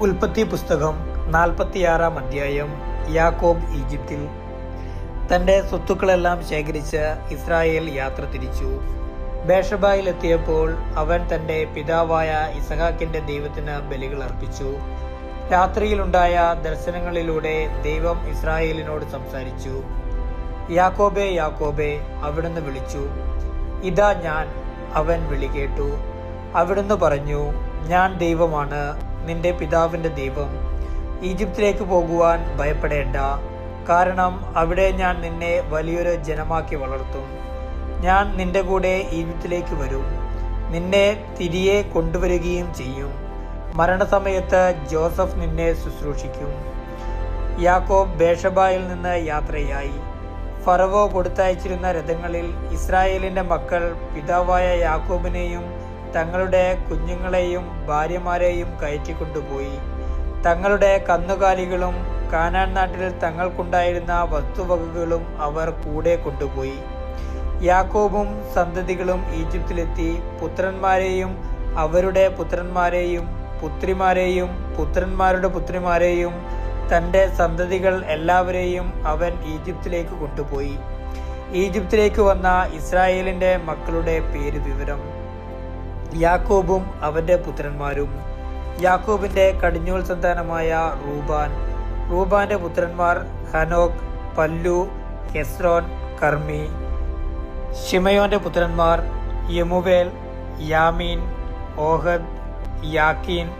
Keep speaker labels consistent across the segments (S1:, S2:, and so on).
S1: ഉൽപ്പത്തി പുസ്തകം നാൽപ്പത്തിയാറാം അധ്യായം യാക്കോബ് ഈജിപ്തിൽ. തന്റെ സ്വത്തുക്കളെല്ലാം ശേഖരിച്ച് ഇസ്രായേൽ യാത്ര തിരിച്ചു. ബേഷബായിൽ എത്തിയപ്പോൾ അവൻ തന്റെ പിതാവായ ഇസഹാക്കിന്റെ ദൈവത്തിന് ബലികൾ അർപ്പിച്ചു. രാത്രിയിലുണ്ടായ ദർശനങ്ങളിലൂടെ ദൈവം ഇസ്രായേലിനോട് സംസാരിച്ചു. യാക്കോബെ യാക്കോബെ അവിടുന്ന് വിളിച്ചു. ഇതാ ഞാൻ അവൻ വിളി കേട്ടു. അവിടുന്ന് പറഞ്ഞു ഞാൻ ദൈവമാണ് നിന്റെ പിതാവിന്റെ ദീപം ഈജിപ്തിലേക്ക് പോകുവാൻ ഭയപ്പെടേണ്ട. കാരണം അവിടെ ഞാൻ നിന്നെ വലിയൊരു ജനമാക്കി വളർത്തും. ഞാൻ നിന്റെ കൂടെ ഈജിപ്തിലേക്ക് വരും. നിന്നെ തിരികെ കൊണ്ടുവരികയും ചെയ്യും. മരണസമയത്ത് ജോസഫ് നിന്നെ ശുശ്രൂഷിക്കും. യാക്കോബ് ബേഷബായിൽ നിന്ന് യാത്രയായി. ഫറവോ കൊടുത്തയച്ചിരുന്ന രഥങ്ങളിൽ ഇസ്രായേലിന്റെ മക്കൾ പിതാവായ യാക്കോബിനെയും തങ്ങളുടെ കുഞ്ഞുങ്ങളെയും ഭാര്യമാരെയും കയറ്റിക്കൊണ്ടുപോയി. തങ്ങളുടെ കന്നുകാലികളും കാനാൻ നാട്ടിൽ തങ്ങൾക്കുണ്ടായിരുന്ന വസ്തുവകകളും അവർ കൂടെ കൊണ്ടുപോയി. യാക്കോബും സന്തതികളും ഈജിപ്തിലെത്തി പുത്രന്മാരെയും അവരുടെ പുത്രന്മാരെയും പുത്രിമാരെയും പുത്രന്മാരുടെ പുത്രിമാരെയും തന്റെ സന്തതികൾ എല്ലാവരെയും അവൻ ഈജിപ്തിലേക്ക് കൊണ്ടുപോയി. ഈജിപ്തിലേക്ക് വന്ന ഇസ്രായേലിന്റെ മക്കളുടെ പേര് വിവരം യാക്കോബും അവന്റെ പുത്രന്മാരും. യാക്കോബിന്റെ കടിഞ്ഞൂൽ സന്താനമായ റൂബാൻ. റൂബാന്റെ പുത്രന്മാർ ഹനോക് പല്ലു ഹെസ്രോൻ കർമ്മി ഷിമയോന്റെ പുത്രന്മാർ യമുവേൽ യാമീൻ ഓഹദ് യാക്കീൻ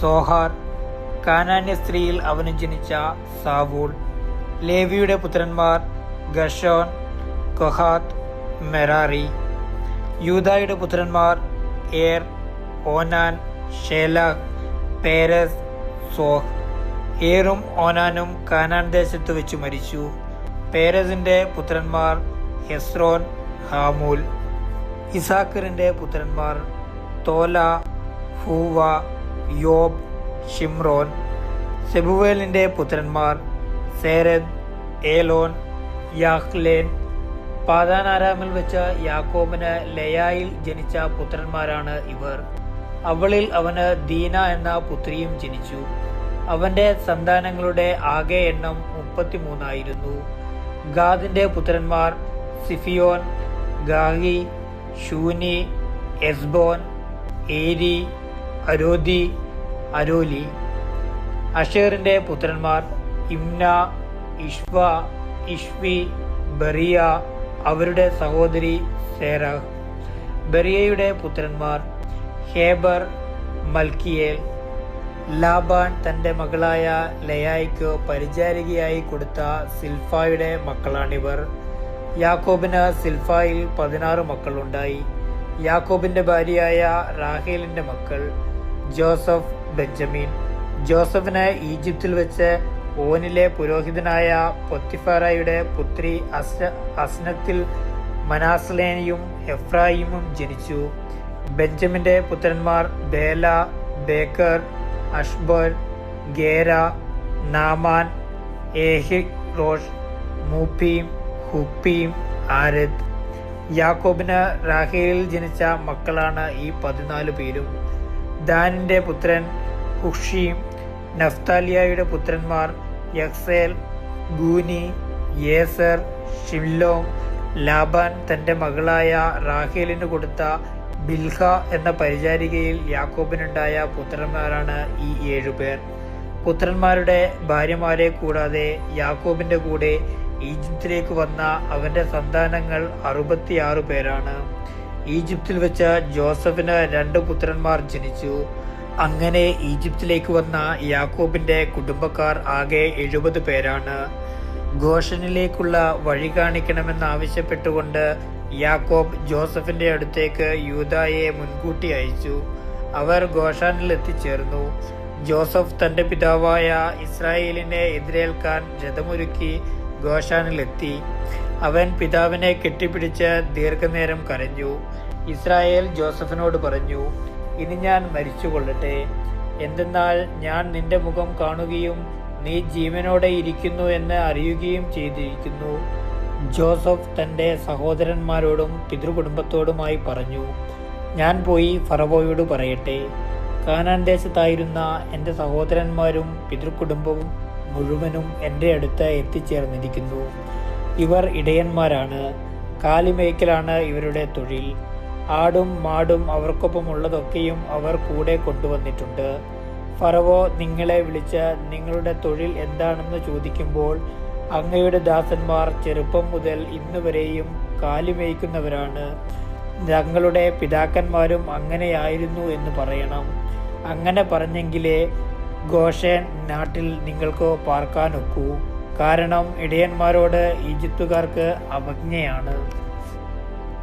S1: സോഹാർ. കാനാന്യ സ്ത്രീയിൽ അവന് ജനിച്ച സാവൂൾ. ലേവിയുടെ പുത്രന്മാർ ഗഷോൻ കൊഹാത്ത് മെറാറി യൂതായുടെ പുത്രന്മാർ ഏർ ഓനാൻ ഷേലാഗ് പേരസ് സോഹ്. ഏറും ഓനാനും കാനാൻ ദേശത്ത് വെച്ച് മരിച്ചു. പേരസിന്റെ പുത്രന്മാർ ഹെസ്രോൻ ഹാമൂൽ. ഇസാക്കറിന്റെ പുത്രന്മാർ തോല ഫൂവ യോബ് ഷിംറോൻ സെബുവേലിന്റെ പുത്രന്മാർ സേരദ് ഏലോൻ യാഹ്ലേൻ പാതാനാരാമിൽ വെച്ച യാക്കോബിന് ലയായിൽ ജനിച്ച പുത്രന്മാരാണ് ഇവർ. അവളിൽ അവന് ദീന എന്ന പുത്രിയും ജനിച്ചു. അവന്റെ സന്താനങ്ങളുടെ ആകെ എണ്ണം മുപ്പത്തിമൂന്നായിരുന്നു ഗാദിന്റെ പുത്രന്മാർ സിഫിയോൻ ഗാഹി ഷൂനി എസ്ബോൻ ഏരി അരോദി അരോലി. അഷേറിന്റെ പുത്രന്മാർ ഇംന ഇഷ്വ ഇഷ്വി ബറിയ അവരുടെ സഹോദരി സേറഹ് ബെറിയയുടെ പുത്രന്മാർ ഹേബർ മൽക്കിയേൽ. ലാബാൻ തന്റെ മകളായ ലയായ്ക്ക് പരിചാരികയായി കൊടുത്ത സിൽഫായുടെ മക്കളാണിവർ. യാക്കോബിന് സിൽഫായിൽ പതിനാറ് മക്കളുണ്ടായി. യാക്കോബിന്റെ ഭാര്യയായ റാഹേലിന്റെ മക്കൾ ജോസഫ് ബെഞ്ചമിൻ. ജോസഫിന് ഈജിപ്തിൽ വെച്ച് ഓനിലെ പുരോഹിതനായ പൊത്തിഫാറയുടെ പുത്രി അസ് അസ്നത്തിൽ മനാസ്ലേനിയും എഫ്രായിമും ജനിച്ചു. ബെഞ്ചമിന്റെ പുത്രന്മാർ Bela Becher Ashbel Gera Naaman Ehi Rosh Muppim Huppim Ard യാക്കോബിന് റാഹേലിൽ ജനിച്ച മക്കളാണ് ഈ പതിനാല് പേരും. ദാനിന്റെ പുത്രൻ ഹുഷീം നഫ്താലിയായുടെ പുത്രന്മാർ യക്സേൽ ഗൂനി യേസർ ഷിംലോം ലാബാൻ തന്റെ മകളായ റാഹേലിന് കൊടുത്ത ബിൽഹ എന്ന പരിചാരികയിൽ യാക്കോബിനുണ്ടായ പുത്രന്മാരാണ് ഈ ഏഴുപേർ പുത്രന്മാരുടെ ഭാര്യമാരെ കൂടാതെ യാക്കോബിന്റെ കൂടെ ഈജിപ്തിലേക്ക് വന്ന അവന്റെ സന്താനങ്ങൾ അറുപത്തിയാറ് പേരാണ്. ഈജിപ്തിൽ വെച്ച ജോസഫിന് രണ്ട് പുത്രന്മാർ ജനിച്ചു. അങ്ങനെ ഈജിപ്തിലേക്ക് വന്ന യാക്കോബിന്റെ കുടുംബക്കാർ ആകെ എഴുപത് പേരാണ്. ഗോഷനിലേക്കുള്ള വഴി കാണിക്കണമെന്നാവശ്യപ്പെട്ടുകൊണ്ട് യാക്കോബ് ജോസഫിന്റെ അടുത്തേക്ക് യൂതായെ മുൻകൂട്ടി അയച്ചു. അവർ ഗോഷാനിൽ എത്തിച്ചേർന്നു ജോസഫ് തന്റെ പിതാവായ ഇസ്രായേലിനെ എതിരേൽക്കാൻ രഥമൊരുക്കി ഗോഷാനിലെത്തി. അവൻ പിതാവിനെ കെട്ടിപ്പിടിച്ച് ദീർഘനേരം കരഞ്ഞു. ഇസ്രായേൽ ജോസഫിനോട് പറഞ്ഞു ഇനി ഞാൻ മരിച്ചുകൊള്ളട്ടെ. എന്തെന്നാൽ ഞാൻ നിന്റെ മുഖം കാണുകയും നീ ജീവനോടെ ഇരിക്കുന്നു എന്ന് അറിയുകയും ചെയ്തിരിക്കുന്നു. ജോസഫ് തന്റെ സഹോദരന്മാരോടും പിതൃകുടുംബത്തോടുമായി പറഞ്ഞു ഞാൻ പോയി ഫറവോയോട് പറയട്ടെ. കാനാൻ ദേശത്തായിരുന്ന എന്റെ സഹോദരന്മാരും പിതൃകുടുംബവും മുഴുവനും എന്റെ അടുത്ത് എത്തിച്ചേർന്നിരിക്കുന്നു. ഇവർ ഇടയന്മാരാണ്. കാലിമേക്കലാണ് ഇവരുടെ തൊഴിൽ. ആടും മാടും അവർക്കൊപ്പം ഉള്ളതൊക്കെയും അവർ കൂടെ കൊണ്ടുവന്നിട്ടുണ്ട്. ഫറവോ നിങ്ങളെ വിളിച്ച് നിങ്ങളുടെ തൊഴിൽ എന്താണെന്ന് ചോദിക്കുമ്പോൾ അങ്ങയുടെ ദാസന്മാർ ചെറുപ്പം മുതൽ ഇന്ന് വരെയും തങ്ങളുടെ പിതാക്കന്മാരും അങ്ങനെയായിരുന്നു എന്ന് പറയണം. അങ്ങനെ പറഞ്ഞെങ്കിലേ ഗോഷൻ നാട്ടിൽ നിങ്ങൾക്ക് പാർക്കാനൊക്കൂ കാരണം ഇടയന്മാരോട് ഈജിപ്തുകാർക്ക് അവജ്ഞയാണ്.